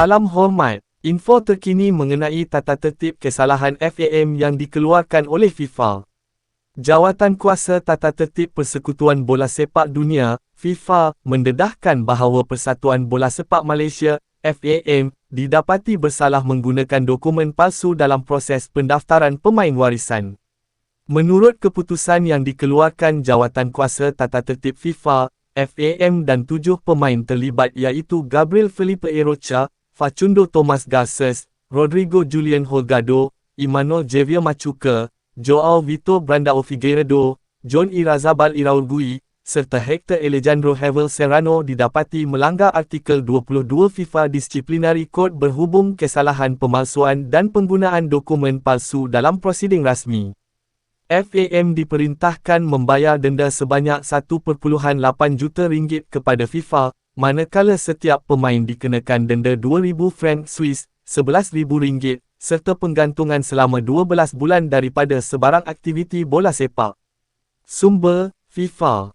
Salam hormat. Info terkini mengenai tata tertib kesalahan FAM yang dikeluarkan oleh FIFA. Jawatan Kuasa Tata Tertib Persekutuan Bola Sepak Dunia, FIFA, mendedahkan bahawa Persatuan Bola Sepak Malaysia, FAM, didapati bersalah menggunakan dokumen palsu dalam proses pendaftaran pemain warisan. Menurut keputusan yang dikeluarkan Jawatan Kuasa Tata Tertib FIFA, FAM dan tujuh pemain terlibat iaitu Gabriel Felipe Erocha, Facundo Thomas Garces, Rodrigo Julian Holgado, Emmanuel Javier Machuca, Joao Vitor Brandao Figueiredo, John Irazabal Iraulgui, serta Hector Alejandro Hevel Serrano didapati melanggar artikel 22 FIFA Disciplinary Code berhubung kesalahan pemalsuan dan penggunaan dokumen palsu dalam prosiding rasmi. FAM diperintahkan membayar denda sebanyak 1.8 juta ringgit kepada FIFA manakala setiap pemain dikenakan denda 2,000 franc Swiss, 11,000 ringgit, serta penggantungan selama 12 bulan daripada sebarang aktiviti bola sepak. Sumber, FIFA